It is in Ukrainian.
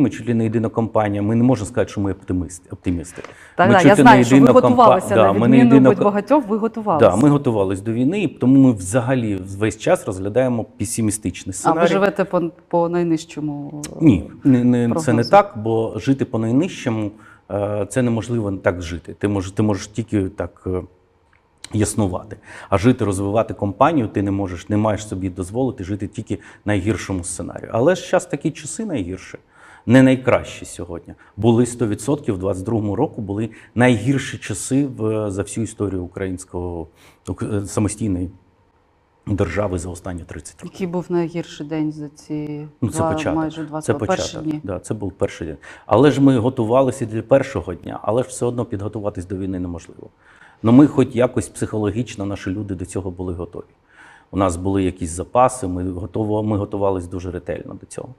Ми чуть ли не єдина компанія. Ми не можемо сказати, що ми оптимисти. оптимісти. Так, Ми так, я знаю, що ви компа- готувалися Да, на відміну єдина від багатьох, ви готувалися. Да, ми готувалися до війни, тому ми взагалі весь час розглядаємо песимістичний а ви живете по, по найнижчому? Ні, не, не, це не так, бо жити по найнижчому е, це неможливо так жити. Ти можеш, ти можеш тільки так е, яснувати. А жити, розвивати компанію ти не можеш, не маєш собі дозволити жити тільки найгіршому сценарію. Але ж зараз такі часи найгірші. Не найкращі сьогодні. Були 100% в 22-му року були найгірші часи в, за всю історію українського самостійної держави за останні 30 років. Який був найгірший день за ці Ну, це два, початок. майже два Це початок. дні? Да, це був перший день. Але ж ми готувалися для першого дня, але ж все одно підготуватись до війни неможливо. Ну ми, хоч якось психологічно, наші люди до цього були готові. У нас були якісь запаси, ми готово, ми готувалися дуже ретельно до цього.